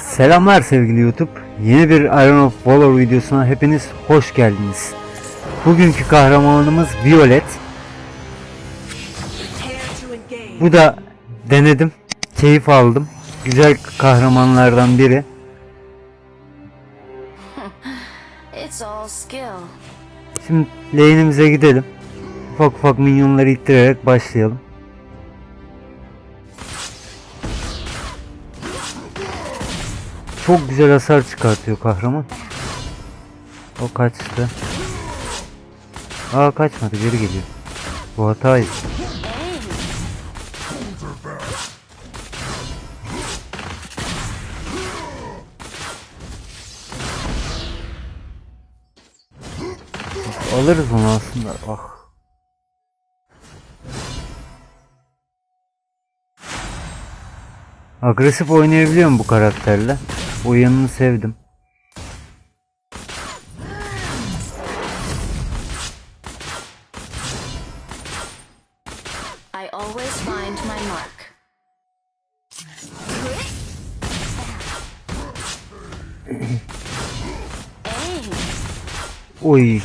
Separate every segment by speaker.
Speaker 1: Selamlar sevgili YouTube. Yeni bir Iron of Valor videosuna hepiniz hoş geldiniz. Bugünkü kahramanımız Violet. Bu da denedim. Keyif aldım. Güzel kahramanlardan biri.
Speaker 2: It's all skill.
Speaker 1: Şimdi lane'imize gidelim. Ufak ufak minyonları ittirerek başlayalım. Çok güzel hasar çıkartıyor kahraman. O kaçtı. Aa kaçmadı geri geliyor. Bu hataydı. Alırız onu aslında. Ah. Agresif oynayabiliyorum bu karakterle. O yanını sevdim.
Speaker 2: I always find my mark.
Speaker 1: Oy.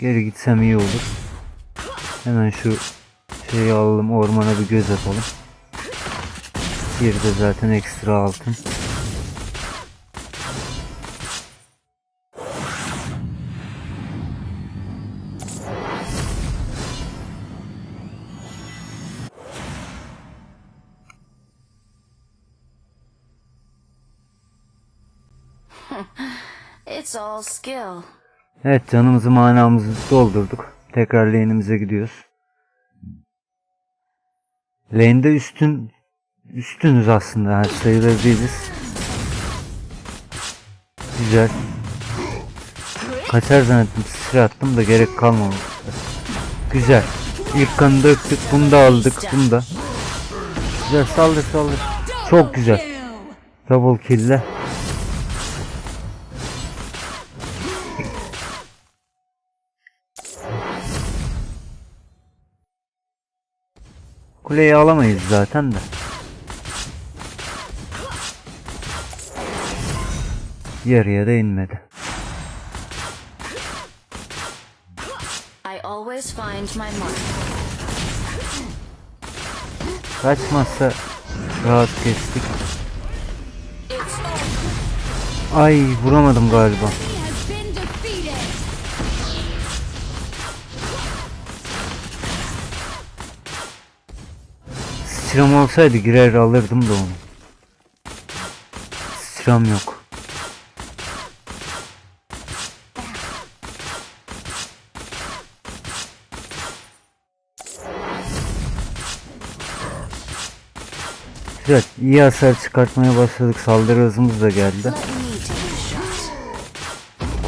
Speaker 1: Geri gitsem iyi olur. Hemen şu şeyi alalım ormana bir göz atalım. Bir de zaten ekstra altın.
Speaker 2: It's all skill.
Speaker 1: Evet canımızı manamızı doldurduk. Tekrar lane'imize gidiyoruz. Lane'de üstün üstünüz aslında yani sayılır. Güzel. Kaçar zannettim sıçra attım da gerek kalmamış. Güzel. İlk kanı döktük bunu da aldık bunu da. Güzel saldır saldır. Çok güzel. Double kill'le. Kuleyi alamayız zaten de. Yarıya da inmedi. Kaçmazsa rahat kestik. Ay vuramadım galiba. Sıçram olsaydı girer alırdım da onu. Sıçram yok. Güzel. iyi hasar çıkartmaya başladık. Saldırı hızımız da geldi.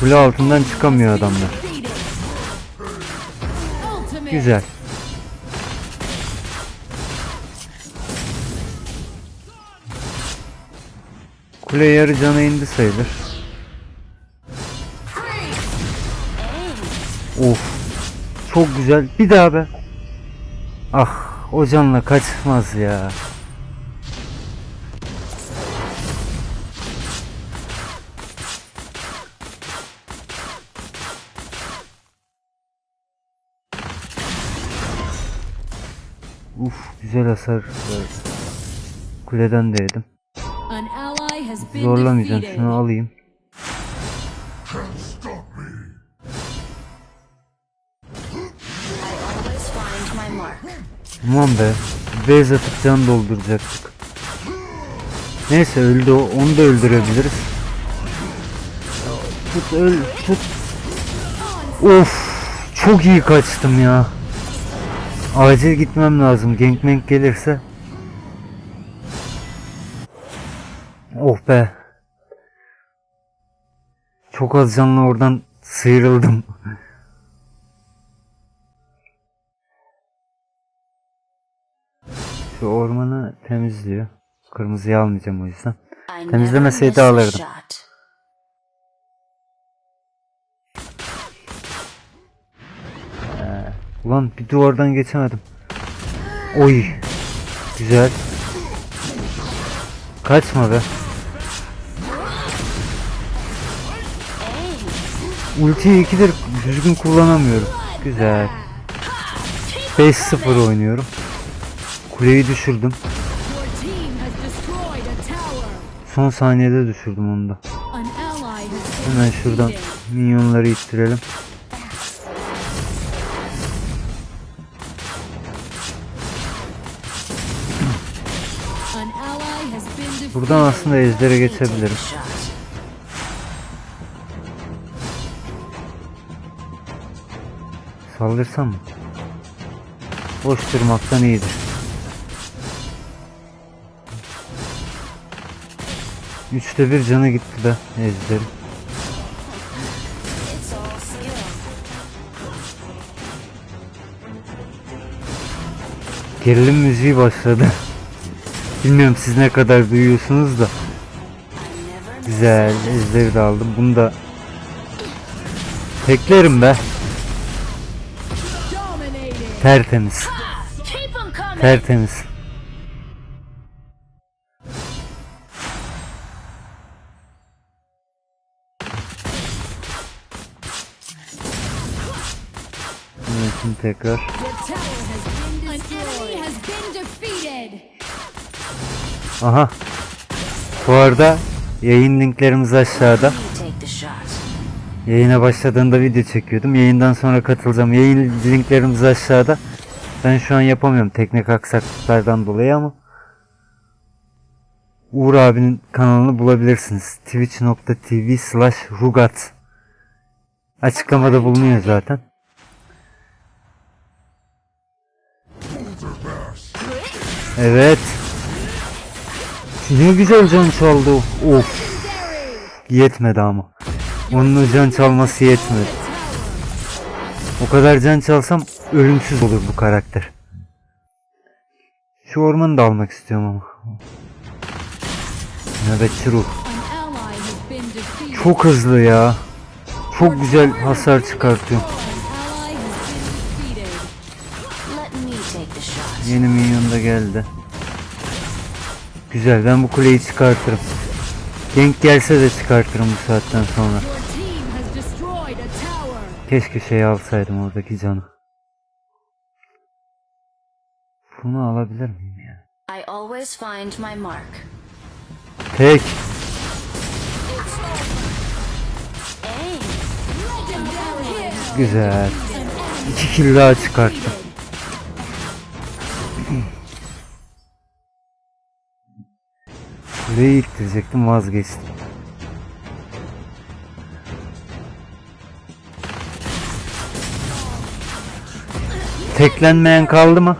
Speaker 1: Kule altından çıkamıyor adamlar. Güzel. Kule yarı cana indi sayılır. Of. Çok güzel. Bir daha be. Ah, o canla kaçmaz ya. Uf, güzel hasar. Kuleden de. Zorlamayacağım. Şunu alayım. Aman be. Base atıp can dolduracaktık. Neyse öldü o. Onu da öldürebiliriz. Tut öl tut. Of. Çok iyi kaçtım ya. Acil gitmem lazım. Gangplank gelirse. Oh be. Çok az canlı oradan sıyrıldım. Şu ormanı temizliyor. Kırmızıyı almayacağım o yüzden. Temizlemeseydi alırdım.
Speaker 2: shot.
Speaker 1: Ulan bir duvardan geçemedim. Oy. Güzel. Kaçma be. Ultiyi ikidir düzgün kullanamıyorum. Güzel. 5-0 oynuyorum. Kuleyi düşürdüm. Son saniyede düşürdüm onu da. Hemen şuradan minyonları ittirelim. Buradan aslında
Speaker 2: take
Speaker 1: geçebilirim. Saldırsam mı? Boş durmaktan iyidir. Üçte bir canı gitti
Speaker 2: all skill.
Speaker 1: Gerilim müziği başladı. Bilmiyorum siz ne kadar duyuyorsunuz da. Güzel ejderi de aldım. Bunu da teklerim be. Tertemiz. Tertemiz. Evet, şimdi tekrar. Aha. Bu arada yayın linklerimiz aşağıda. Yayına başladığında video çekiyordum. Yayından sonra katılacağım. Yayın linklerimiz aşağıda. Ben şu an yapamıyorum teknik aksaklıklardan dolayı ama Uğur abinin kanalını bulabilirsiniz. twitch.tv slash rugat Açıklamada bulunuyor zaten. Evet. Ne güzel can çaldı. Of. Yetmedi ama. Onun can çalması yetmedi. O kadar can çalsam ölümsüz olur bu karakter. Şu ormanı da almak istiyorum ama. Nöbetçi ruh. Çok hızlı ya. Çok güzel hasar çıkartıyor. Yeni minyon da geldi. Güzel ben bu kuleyi çıkartırım. Denk gelse de çıkartırım bu saatten sonra. Keşke şey alsaydım oradaki canı. Bunu alabilir miyim ya?
Speaker 2: I always find my mark.
Speaker 1: Tek. Güzel. İki kill daha çıkarttım. Kuleyi ittirecektim vazgeçtim. Teklenmeyen kaldı mı?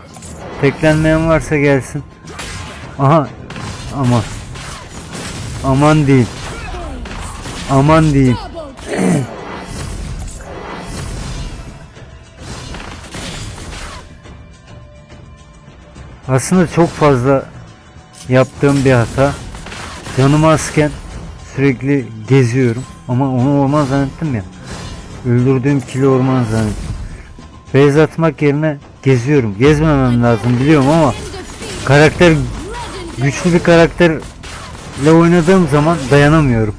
Speaker 1: Teklenmeyen varsa gelsin. Aha. Aman. Aman diyeyim. Aman diyeyim. Aslında çok fazla yaptığım bir hata. Canım azken sürekli geziyorum. Ama onu orman zannettim ya. Öldürdüğüm kili orman zannettim. Beyz atmak yerine geziyorum. Gezmemem lazım biliyorum ama karakter güçlü bir karakterle oynadığım zaman dayanamıyorum.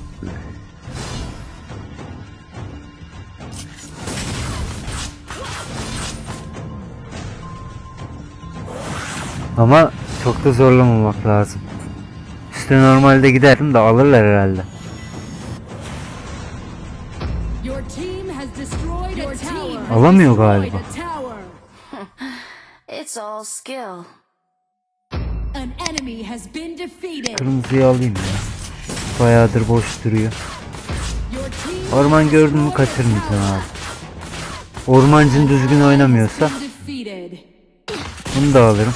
Speaker 1: Ama çok da zorlamamak lazım. İşte normalde giderim de alırlar herhalde. Alamıyor galiba.
Speaker 2: It's all skill.
Speaker 3: An enemy has been defeated.
Speaker 1: Kırmızıyı alayım ya. Bayağıdır boş duruyor. Orman gördün mü kaçırmayacaksın abi. Ormancın düzgün oynamıyorsa bunu da alırım.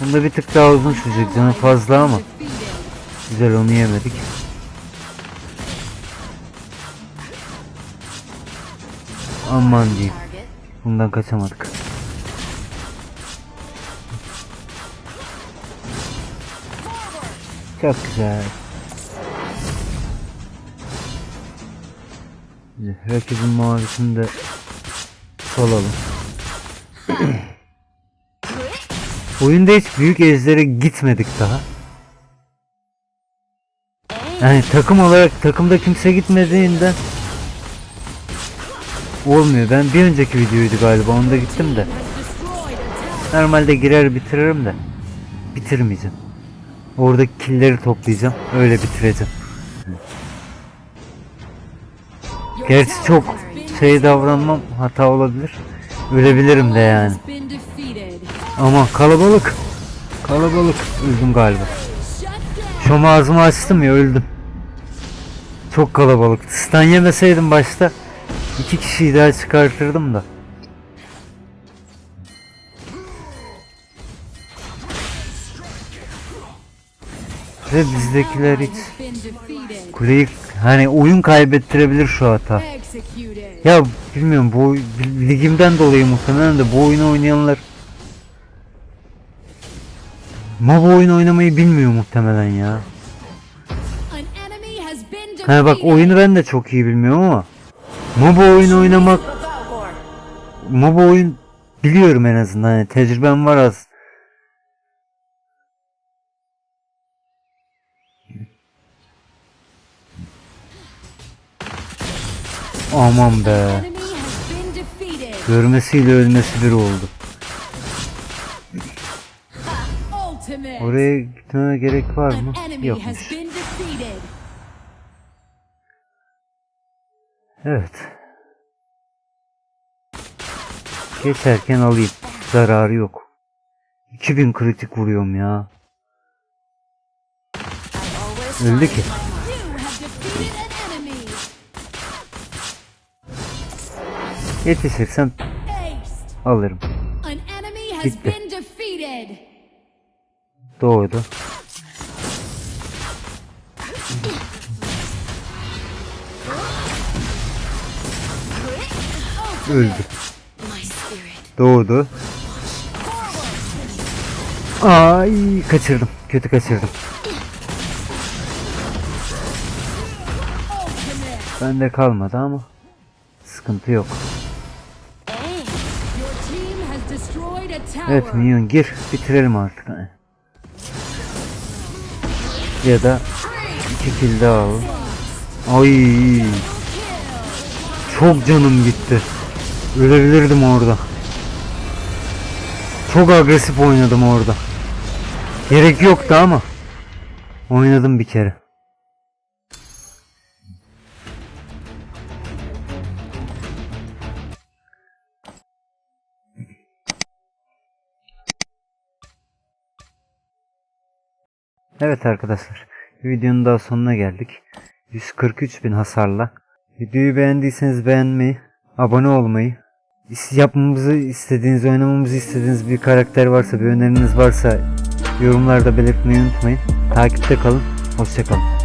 Speaker 1: Bunda bir tık daha uzun sürecek canı fazla ama güzel onu yemedik. Aman diyeyim. Bundan kaçamadık. Çok güzel. Rakibin mavisini de salalım. Oyunda hiç büyük ejder'e gitmedik daha. Yani takım olarak takımda kimse gitmediğinden olmuyor. Ben bir önceki videoydu galiba onda gittim de. Normalde girer bitiririm de bitirmeyeceğim. Oradaki killleri toplayacağım. Öyle bitireceğim. Gerçi çok şey davranmam hata olabilir. Ölebilirim de yani. Ama kalabalık. Kalabalık. Öldüm galiba. Şom ağzımı açtım ya öldüm. Çok kalabalık. Stan yemeseydim başta iki kişiyi daha çıkartırdım da. Ve bizdekiler hiç kuleyi hani oyun kaybettirebilir şu hata. Ya bilmiyorum bu ligimden dolayı muhtemelen de bu oyunu oynayanlar MOBA oyun oynamayı bilmiyor muhtemelen ya. Hani bak oyunu ben de çok iyi bilmiyorum ama MOBA oyun oynamak MOBA oyun biliyorum en azından hani tecrübem var az. Aman be. Görmesiyle ölmesi bir oldu. Oraya gitmeme gerek var mı? Yokmuş. Evet. Geçerken alayım. Zararı yok. 2000 kritik vuruyorum ya. Öldü ki.
Speaker 2: my mark.
Speaker 3: You have
Speaker 1: Öldü. Doğdu. Ay kaçırdım. Kötü kaçırdım. Bende kalmadı ama sıkıntı yok. Evet minyon gir bitirelim artık. Ya da daha al. Ay çok canım gitti. Ölebilirdim orada. Çok agresif oynadım orada. Gerek yoktu ama oynadım bir kere. Evet arkadaşlar. Videonun daha sonuna geldik. 143 bin hasarla. Videoyu beğendiyseniz beğenmeyi, abone olmayı, yapmamızı istediğiniz, oynamamızı istediğiniz bir karakter varsa, bir öneriniz varsa yorumlarda belirtmeyi unutmayın. Takipte kalın. Hoşçakalın.